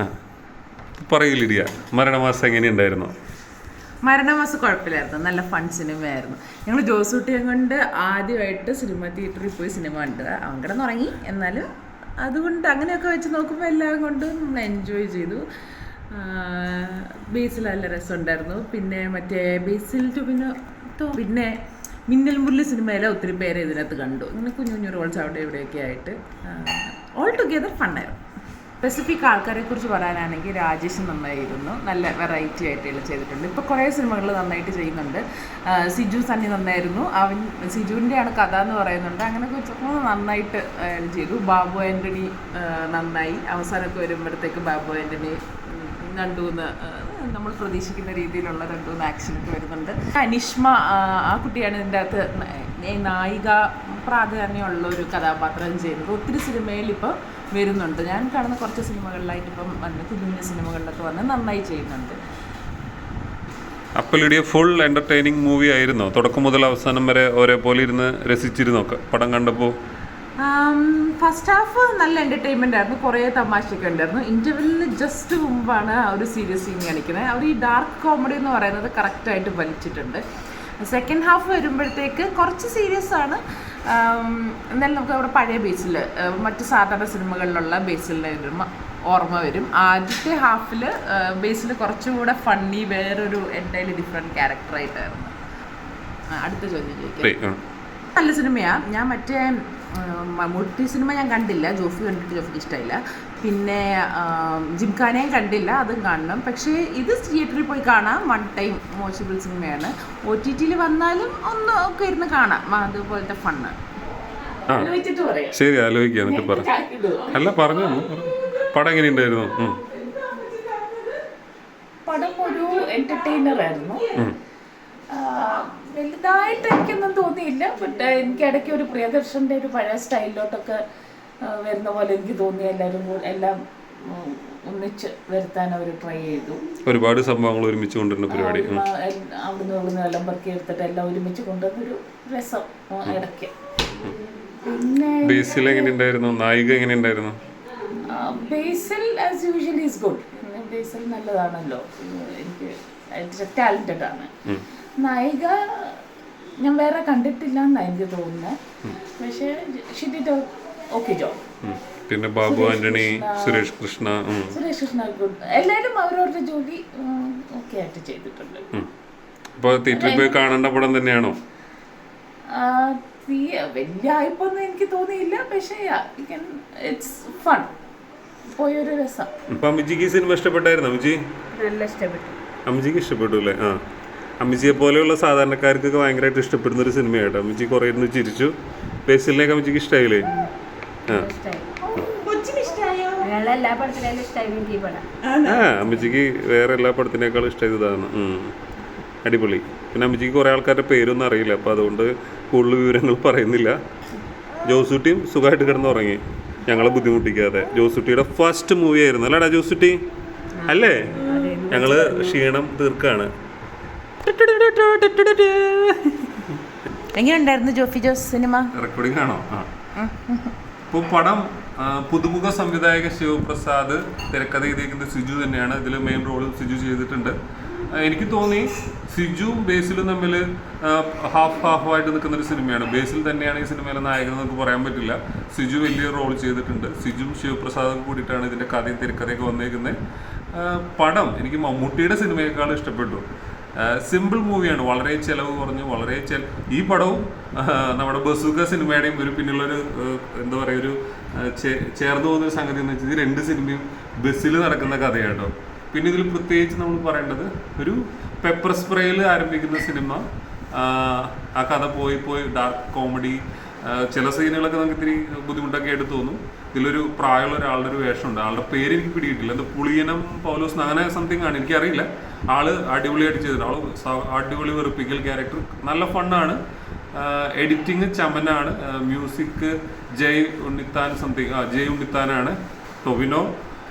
ആ. പറയില്ലിടിയ മരണമാസം എങ്ങനെയുണ്ടായിരുന്നു? മരണമാസം കുഴപ്പമില്ലായിരുന്നു. നല്ല ഫൺ സിനിമയായിരുന്നു ഞങ്ങൾ ജോസൂട്ടിയെ കൊണ്ട് ആദ്യമായിട്ട് സിനിമ തിയേറ്ററിൽ പോയി സിനിമ കണ്ടത് അവൻ കിടന്നുറങ്ങി. എന്നാലും അതുകൊണ്ട് അങ്ങനെയൊക്കെ വെച്ച് നോക്കുമ്പോൾ എല്ലാം കൊണ്ട് നമ്മൾ എൻജോയ് ചെയ്തു. ബേസിൽ നല്ല രസമുണ്ടായിരുന്നു. പിന്നെ മറ്റേ ബേസിൽ ടു പിന്നെ പിന്നെ മിന്നൽ മുരളി സിനിമയിലെ ഒത്തിരി പേരെ ഇതിനകത്ത് കണ്ടു. ഇങ്ങനെ കുഞ്ഞു കുഞ്ഞു റോൾസ് അവിടെ ഇവിടെയൊക്കെ ആയിട്ട്. ഓൾ ടുഗെദർ ഫണ്ണായിരുന്നു സ്പെസിഫിക് ആൾക്കാരെ കുറിച്ച് പറയാനാണെങ്കിൽ രാജേഷ് നന്നായിരുന്നു. നല്ല വെറൈറ്റി ആയിട്ടുള്ള ചെയ്തിട്ടുണ്ട്. ഇപ്പോൾ കുറേ സിനിമകൾ നന്നായിട്ട് ചെയ്യുന്നുണ്ട്. സിജു സണ്ണി നന്നായിരുന്നു. അവൻ സിജുവിന്റെയാണ് കഥ എന്ന് പറയുന്നുണ്ട്. അങ്ങനെ കുറച്ചൊക്കെ നന്നായിട്ട് ചെയ്തു. ബാബു ആന്റണി നന്നായി. അവസാനമൊക്കെ വരുമ്പോഴത്തേക്ക് ബാബു ആന്റണി രണ്ടു മൂന്ന് നമ്മൾ പ്രതീക്ഷിക്കുന്ന രീതിയിലുള്ള രണ്ടു മൂന്ന് ആക്ഷനൊക്കെ വരുന്നുണ്ട്. അനിഷ്മ ആ, കുട്ടിയാണ് ഇതിന്റെ അകത്ത് നായിക പ്രാധാന്യമുള്ള ഒരു കഥാപാത്രം ചെയ്യുന്നത് ഒത്തിരി സിനിമയിൽ ഇപ്പോൾ വരുന്നുണ്ട്. ഞാൻ കാണുന്ന കുറച്ച് സിനിമകളിലായിട്ട് ഇപ്പം വന്ന് കുഞ്ഞു സിനിമകളിലൊക്കെ വന്ന് നന്നായി ചെയ്യുന്നുണ്ട്. അപ്പലിയുടെ ഫുൾ എന്റർടൈനിങ് മൂവി ആയിരുന്നോ? തുടക്കം മുതൽ അവസാനം വരെ ഒരേപോലെ ഇരുന്ന് രസിച്ചിരുന്നോ? ഒക്കെ പടം കണ്ടപ്പോൾ ഫസ്റ്റ് ഹാഫ് നല്ല എന്റർടൈൻമെന്റ് ആയിരുന്നു. കുറേ തമാശയൊക്കെ ഉണ്ടായിരുന്നു. ഇന്റർവെല്ലിന് ജസ്റ്റ് മുമ്പാണ് ആ ഒരു സീരിയസ് സീൻ കാണിക്കുന്നത് അവർ ഈ ഡാർക്ക് കോമഡി എന്ന് പറയുന്നത് കറക്റ്റായിട്ട് വലിച്ചിട്ടുണ്ട്. സെക്കൻഡ് ഹാഫ് വരുമ്പോഴത്തേക്ക് കുറച്ച് സീരിയസ് ആണ്. എന്നാലും നമുക്ക് അവിടെ പഴയ ബേസിൽ മറ്റ് സാധാരണ സിനിമകളിലുള്ള വരും ഓർമ്മ വരും. ആദ്യത്തെ ഹാഫിൽ ബേസിൽ കുറച്ചുകൂടെ ഫണ്ണി വേറൊരു എന്റയർലി ഡിഫറെന്റ് ക്യാരക്ടറായിട്ടായിരുന്നു അടുത്ത ചോദ്യം ചോദിക്കാം. നല്ല സിനിമയാണ് ഞാൻ മറ്റേ മമ്മൂട്ടി സിനിമ ഞാൻ കണ്ടില്ല. ജോഫി കണ്ടിട്ട് ജോഫിക്ക് ഇഷ്ടമില്ല പിന്നെ ജിംഖാനയും കണ്ടില്ല അതും കാണണം. പക്ഷേ ഇത് തിയേറ്ററിൽ പോയി കാണാം. വൺ ടൈം മോശബിൾ സിനിമയാണ്. ഒ ടി ടിയിൽ വന്നാലും ഒന്ന് ഒക്കെ ഇരുന്ന് കാണാം. അതുപോലത്തെ ഫണ്ണ് ശരി ആലോചിക്കുക എന്നിട്ട് പറ. അല്ല പറഞ്ഞു. പടം എങ്ങനെ ഉണ്ടായിരുന്നു പടം ഒരു എന്റർടൈനർ ആയിരുന്നു. വലുതായിട്ട് എനിക്കൊന്നും തോന്നിയില്ല ബട്ട് എനിക്ക് ഇടയ്ക്ക് ഒരു പ്രിയദർശന്റെ ഒരു പഴയ സ്റ്റൈലിലോട്ടൊക്കെ വരുന്ന പോലെ എനിക്ക് തോന്നി എല്ലാവരും എല്ലാം ഒന്നിച്ച് വരുത്താൻ അവർ ട്രൈ ചെയ്തു. ഒരുപാട് സംഭവങ്ങൾ ഒരുമിച്ച് കൊണ്ടുവരുന്ന പരിപാടി. അവിടുന്ന് അവിടുന്ന് എല്ലാം പെറുക്കി എടുത്തിട്ട് എല്ലാം ഒരുമിച്ച് കൊണ്ടുവന്നൊരു രസം ഇടയ്ക്ക്. പിന്നെ ബേസിൽ എങ്ങനെയുണ്ടായിരുന്നു? നായിക എങ്ങനെയുണ്ടായിരുന്നു? Basil as usually is good Basil നല്ലതാണല്ലോ. എനിക്ക് ടാലന്റഡ് ആണ്. നായിക ഞാൻ വേറെ കണ്ടിട്ടില്ല എന്നാണ് എനിക്ക് തോന്നുന്നത് പക്ഷേ ഷിഡിറ്റ് ഓക്കെ ജോബ് പിന്നെ ബാബു ആന്റണി സുരേഷ് കൃഷ്ണ സുരേഷ് കൃഷ്ണ എല്ലാരും എല്ലാവരും അവരവരുടെ ജോലി ഓക്കെ ആയിട്ട് ചെയ്തിട്ടുണ്ട്. അപ്പൊ അപ്പോൾ തിയേറ്ററിൽ പോയി കാണേണ്ട പടം തന്നെയാണോ? വലിയ ആയിപ്പൊന്നും എനിക്ക് തോന്നിയില്ല. പക്ഷേ ഇറ്റ്സ് ഫൺ പോയൊരു രസം. അപ്പൊ അമ്മജിക്ക് സിനിമ ഇഷ്ടപ്പെട്ടായിരുന്നു? അമ്മജി നല്ല ഇഷ്ടപ്പെട്ടു. അമ്മജിക്ക് ഇഷ്ടപ്പെട്ടു അല്ലേ? ആ. അമ്മിജിയെ പോലെയുള്ള സാധാരണക്കാർക്കൊക്കെ ഭയങ്കരമായിട്ട് ഇഷ്ടപ്പെടുന്ന ഒരു സിനിമയാട്ടോ. അമ്മിജി കുറേ ഇരുന്ന് ചിരിച്ചു. ബേസിലിനെയൊക്കെ അമ്മിജിക്ക് ഇഷ്ടമായില്ലേ ആ. ആ അമ്മച്ചിക്ക് വേറെ എല്ലാ പടത്തിനേക്കാളും ഇഷ്ടം ഇതാണ്. അടിപൊളി. പിന്നെ അമ്മച്ചിക്ക് കുറേ ആൾക്കാരുടെ പേരൊന്നും അറിയില്ല. അപ്പോൾ അതുകൊണ്ട് കൂടുതൽ വിവരങ്ങൾ പറയുന്നില്ല. ജോസുട്ടിയും സുഖമായിട്ട് കിടന്നുറങ്ങി. ഞങ്ങളെ ബുദ്ധിമുട്ടിക്കാതെ. ജോസുട്ടിയുടെ ഫസ്റ്റ് മൂവി ആയിരുന്നു. അല്ലേടാ ജോസുട്ടി? അല്ലേ? ഞങ്ങൾ ക്ഷീണം തീർക്കാണ്. എങ്ങനെയുണ്ടായിരുന്നു ജോഫി ജോസ് സിനിമ? റെക്കോർഡിംഗ് ആണോ? ഇപ്പൊ ഇപ്പോൾ പടം പുതുമുഖ സംവിധായകൻ ശിവപ്രസാദ് തിരക്കഥ ചെയ്തേക്കുന്നത് സിജു തന്നെയാണ്. ഇതിൽ മെയിൻ റോൾ സിജു ചെയ്തിട്ടുണ്ട്. എനിക്ക് തോന്നി സിജുവും ബേസിലും തമ്മിൽ ഹാഫ് ഹാഫ് ആയിട്ട് നിൽക്കുന്ന ഒരു സിനിമയാണ്. ബേസിൽ തന്നെയാണ് ഈ സിനിമയിലെ നായകൻ നമുക്ക് പറയാൻ പറ്റില്ല. സിജു വലിയ റോൾ ചെയ്തിട്ടുണ്ട്. സിജുവും ശിവപ്രസാദും കൂടിയിട്ടാണ് ഇതിന്റെ കഥയും തിരക്കഥയൊക്കെ വന്നേക്കുന്നത്. പടം എനിക്ക് മമ്മൂട്ടിയുടെ സിനിമയേക്കാൾ ഇഷ്ടപ്പെട്ടു. സിമ്പിൾ മൂവിയാണ് വളരെ ചിലവ് കുറഞ്ഞു വളരെ ചെല ഈ പടവും നമ്മുടെ ബസുക സിനിമയുടെയും ഒരു പിന്നിലൊരു എന്താ പറയുക ഒരു ചേർന്ന് പോകുന്ന ഒരു സംഗതി എന്ന് വെച്ചാൽ രണ്ട് സിനിമയും ബസ്സിൽ നടക്കുന്ന കഥയാട്ടോ. പിന്നെ ഇതിൽ പ്രത്യേകിച്ച് നമ്മൾ പറയേണ്ടത് ഒരു പെപ്പർ സ്പ്രേയിൽ ആരംഭിക്കുന്ന സിനിമ ആ കഥ പോയി പോയി ഡാർക്ക് കോമഡി ചില സീനുകളൊക്കെ നമുക്ക് ഇത്തിരി ബുദ്ധിമുട്ടൊക്കെ ആയിട്ട് തോന്നും. ഇതിലൊരു പ്രായമുള്ള ഒരാളുടെ ഒരു വേഷമുണ്ട് ആളുടെ പേര് എനിക്ക് പിടിയിട്ടില്ല എന്താ പുളിയനം പൗലോസ് അങ്ങനെ സംതിങ് ആണ്. എനിക്കറിയില്ല. ആൾ അടിപൊളിയായിട്ട് ചെയ്തിട്ടുണ്ട്. ആൾ അടിപൊളി വെറുപ്പിക്കൽ ക്യാരക്ടർ നല്ല ഫണ്ണാണ് എഡിറ്റിങ് ചമനാണ് മ്യൂസിക് ജയ് ഉണ്ണിത്താൻ സംതിങ് ആ ജയ് ഉണ്ണിത്താനാണ്. ടൊവിനോ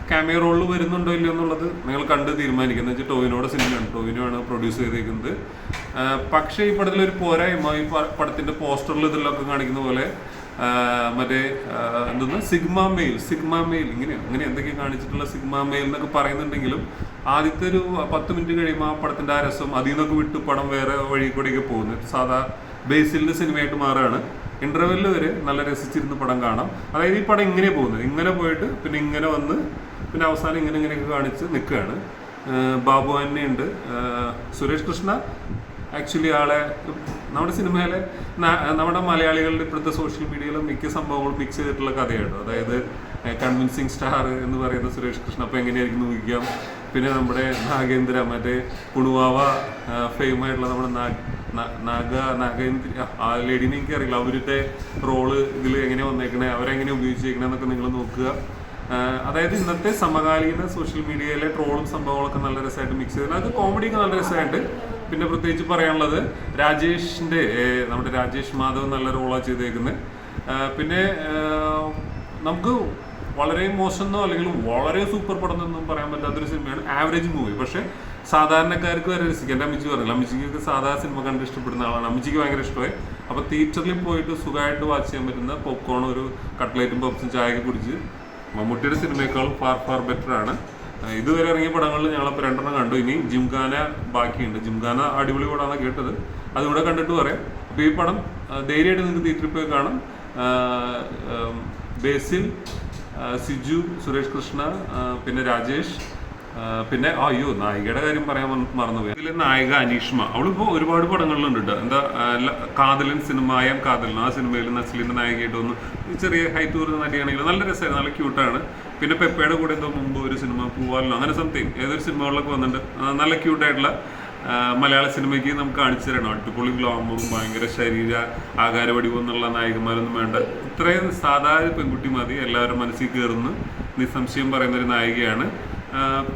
ക്യാമിയ റോളിൽ വരുന്നുണ്ടോ ഇല്ലയോ എന്നുള്ളത് നിങ്ങൾ കണ്ട് തീരുമാനിക്കുന്നത്. വെച്ചാൽ ടോവിനോയുടെ സിനിമയാണ് ടൊവിനോ ആണ് പ്രൊഡ്യൂസ് ചെയ്തേക്കുന്നത്. ആ, പക്ഷേ ഈ പടത്തിൽ ഒരു പോരായ്മ ഈ പടത്തിന്റെ പോസ്റ്ററിൽ ഇതിലൊക്കെ കാണിക്കുന്ന പോലെ മറ്റേ എന്തെന്ന്? Sigma male sigma male. ഇങ്ങനെ അങ്ങനെ എന്തൊക്കെ കാണിച്ചിട്ടുള്ള സിഗ്മ മെയിൽ എന്നൊക്കെ പറയുന്നുണ്ടെങ്കിലും ആദ്യത്തെ ഒരു പത്ത് മിനിറ്റ് കഴിയുമ്പോൾ ആ പടത്തിന്റെ ആ രസം അതിൽ നിന്നൊക്കെ വിട്ട് പടം വേറെ വഴി കൂടെയൊക്കെ പോകുന്നു സാധാ ബേസിലിന്റെ സിനിമയായിട്ട് മാറുകയാണ്. ഇന്റർവെല്ലിൽ വരെ നല്ല രസിച്ചിരുന്ന് പടം കാണാം. അതായത് ഈ പടം ഇങ്ങനെ പോകുന്നത് ഇങ്ങനെ പോയിട്ട് പിന്നെ ഇങ്ങനെ വന്ന് പിന്നെ അവസാനം ഇങ്ങനെ ഇങ്ങനെയൊക്കെ കാണിച്ച് നിൽക്കുകയാണ്. ബാബു ഉണ്ട് സുരേഷ് കൃഷ്ണ ആക്ച്വലി ആളെ നമ്മുടെ സിനിമയിലെ നമ്മുടെ മലയാളികളുടെ ഇപ്പോഴത്തെ സോഷ്യൽ മീഡിയയിലെ മിക്ക സംഭവങ്ങളും മിക്സ് ചെയ്തിട്ടുള്ള കഥയാണ് അതായത് കൺവിൻസിങ് സ്റ്റാർ എന്ന് പറയുന്ന സുരേഷ് കൃഷ്ണ അപ്പോൾ എങ്ങനെയായിരിക്കും ഊഹിക്കാം. പിന്നെ നമ്മുടെ നാഗേന്ദ്ര മറ്റേ കുണുവാവ ഫെയിം ആയിട്ടുള്ള നമ്മുടെ നാഗ നാഗേന്ദ്ര ആ ലേഡീനെ എനിക്ക് അറിയില്ല അവരുടെ റോൾ ഇതിൽ എങ്ങനെ വന്നേക്കണേ അവരെങ്ങനെ ഉപയോഗിച്ചേക്കണേ എന്നൊക്കെ നിങ്ങൾ നോക്കുക. അതായത് ഇന്നത്തെ സമകാലീന സോഷ്യൽ മീഡിയയിലെ ട്രോളും സംഭവങ്ങളൊക്കെ നല്ല രസമായിട്ട് മിക്സ് ചെയ്തിട്ടുണ്ട്. അത് കോമഡിയൊക്കെ നല്ല രസമായിട്ട് പിന്നെ പ്രത്യേകിച്ച് പറയാനുള്ളത് രാജേഷിന്റെ നമ്മുടെ രാജേഷ് മാധവ് നല്ല റോളാണ് ചെയ്തേക്കുന്നത് പിന്നെ നമുക്ക് വളരെ മോശമെന്നോ അല്ലെങ്കിൽ വളരെ സൂപ്പർ പടം എന്നൊന്നും പറയാൻ പറ്റാത്തൊരു സിനിമയാണ് ആവറേജ് മൂവി പക്ഷെ സാധാരണക്കാർക്ക് വരെ രസിക്കാം എന്റെ അമ്മച്ചിക്ക് പറഞ്ഞില്ല അമ്മച്ചിക്കൊക്കെ സാധാരണ സിനിമ കണ്ട് ഇഷ്ടപ്പെടുന്ന ആളാണ്. അമ്മച്ചിക്ക് ഭയങ്കര ഇഷ്ടമായി. അപ്പോൾ തിയേറ്ററിൽ പോയിട്ട് സുഖമായിട്ട് വാച്ച് ചെയ്യാൻ പറ്റുന്ന പോപ്കോൺ ഒരു കട്ട്ലേറ്റും പപ്സും ചായയൊക്കെ കുടിച്ച് മമ്മൂട്ടിയുടെ സിനിമയേക്കാളും ഫാർ ഫാർ ബെറ്റർ ആണ്. ഇതുവരെ ഇറങ്ങിയ പടങ്ങളിൽ ഞങ്ങളപ്പോൾ രണ്ടെണ്ണം കണ്ടു. ഇനി ജിംഖാന ബാക്കിയുണ്ട്. ജിംഖാന അടിപൊളി പടമാണ് കേട്ടത്. അതുകൂടെ കണ്ടിട്ട് പറയാം. അപ്പോൾ ഈ പടം ധൈര്യമായിട്ട് നിങ്ങൾക്ക് തിയേറ്ററിൽ പോയി കാണാം. ബേസിൽ സിജു സുരേഷ് കൃഷ്ണ പിന്നെ രാജേഷ് പിന്നെ അയ്യോ നായികയുടെ കാര്യം പറയാൻ മറന്നു മറന്നുപോയി. ഇതിലെ നായിക അനീഷ്മ. അവളിപ്പോൾ ഒരുപാട് പടങ്ങളിലുണ്ട് കേട്ടോ എന്താ കാതലൻ സിനിമ ആയം കാതലൻ. ആ സിനിമയിൽ നസ്ലിന്റെ നായികയായിട്ട് വന്നു ചെറിയ ഹൈറ്റ് കുറഞ്ഞ നടിയാണെങ്കിൽ നല്ല രസമായിരുന്നു. നല്ല ക്യൂട്ടാണ്. പിന്നെ പെപ്പയുടെ കൂടെ എന്തോ മുമ്പ് ഒരു സിനിമ പൂവാലോ അങ്ങനെ സംതിങ്. ഏതൊരു സിനിമകളിലൊക്കെ വന്നിട്ടുണ്ട്. നല്ല ക്യൂട്ടായിട്ടുള്ള മലയാള സിനിമയ്ക്ക് നമുക്ക് കാണിച്ചു തരണം. അടിപൊളി ഗ്ലാമറും ഭയങ്കര ശരീര ആകാരവടിവും എന്നുള്ള നായികമാരൊന്നും വേണ്ട. ഇത്രയും സാധാരണ പെൺകുട്ടി മതി. എല്ലാവരും മനസ്സിൽ കയറുന്നു. നിസ്സംശയം പറയുന്ന ഒരു നായികയാണ്.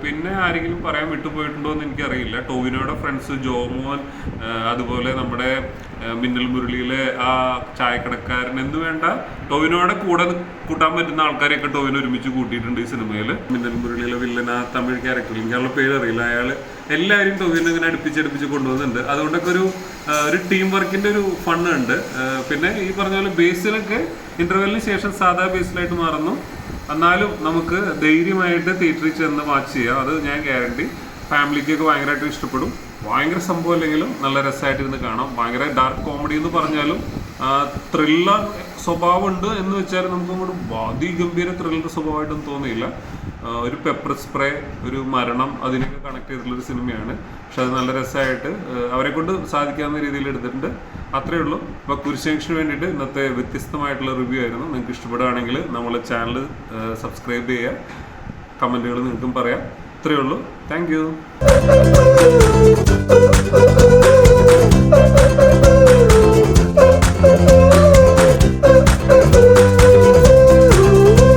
പിന്നെ ആരെങ്കിലും പറയാൻ വിട്ടുപോയിട്ടുണ്ടോ എന്ന് എനിക്കറിയില്ല. ടോവിനോയുടെ ഫ്രണ്ട്സ് ജോമോൻ അതുപോലെ നമ്മുടെ മിന്നൽ മുരളിയിലെ ആ ചായക്കടക്കാരൻ എന്ന് വേണ്ട ടോവിനോയുടെ കൂടെ കൂട്ടാൻ പറ്റുന്ന ആൾക്കാരെയൊക്കെ ടോവിനോ ഒരുമിച്ച് കൂട്ടിയിട്ടുണ്ട് ഈ സിനിമയിൽ മിന്നൽ മുരളിയിലെ വില്ലൻ ആ തമിഴ് ക്യാരക്ടർ എനിക്ക് പേര് അറിയില്ല. അയാൾ എല്ലാവരും ടോവിനോ ഇങ്ങനെ അടുപ്പിച്ചടുപ്പിച്ച് കൊണ്ടുവന്നിട്ടുണ്ട്. അതുകൊണ്ടൊക്കെ ഒരു ഒരു ടീം വർക്കിന്റെ ഒരു ഫണ്ണുണ്ട് പിന്നെ ഈ പറഞ്ഞ പോലെ ബേസിലൊക്കെ ഇന്റർവെല്ലിന് ശേഷം സാധാ ബേസിലായിട്ട് മാറുന്നു. എന്നാലും നമുക്ക് ധൈര്യമായിട്ട് തിയേറ്ററിൽ ചെന്ന് വാച്ച് ചെയ്യാം. അത് ഞാൻ ഗ്യാരണ്ടി ഫാമിലിക്കൊക്കെ ഭയങ്കരമായിട്ട് ഇഷ്ടപ്പെടും. ഭയങ്കര സംഭവം അല്ലെങ്കിലും നല്ല രസമായിട്ടിരുന്ന് കാണാം. ഭയങ്കര ഡാർക്ക് കോമഡി എന്ന് പറഞ്ഞാലും ത്രില്ലർ സ്വഭാവമുണ്ട് എന്ന് വെച്ചാൽ നമുക്ക് അങ്ങോട്ട് അതിഗംഭീര ത്രില്ലർ സ്വഭാവമായിട്ടൊന്നും തോന്നിയില്ല. ഒരു പെപ്പർ സ്പ്രേ ഒരു മരണം അതിനൊക്കെ കണക്ട് ചെയ്തിട്ടുള്ളൊരു സിനിമയാണ് പക്ഷെ അത് നല്ല രസമായിട്ട് അവരെ കൊണ്ട് സാധിക്കാവുന്ന രീതിയിൽ എടുത്തിട്ടുണ്ട്. അത്രയേ ഉള്ളൂ. അപ്പോൾ കുരിശേഷന് വേണ്ടിയിട്ട് ഇന്നത്തെ വ്യത്യസ്തമായിട്ടുള്ള റിവ്യൂ ആയിരുന്നു. നിങ്ങൾക്ക് ഇഷ്ടപ്പെടുകയാണെങ്കിൽ നമ്മളെ ചാനൽ സബ്സ്ക്രൈബ് ചെയ്യുക. കമന്റുകൾ നിങ്ങൾക്കും പറയാം. ഇത്രയേ ഉള്ളൂ. Thank you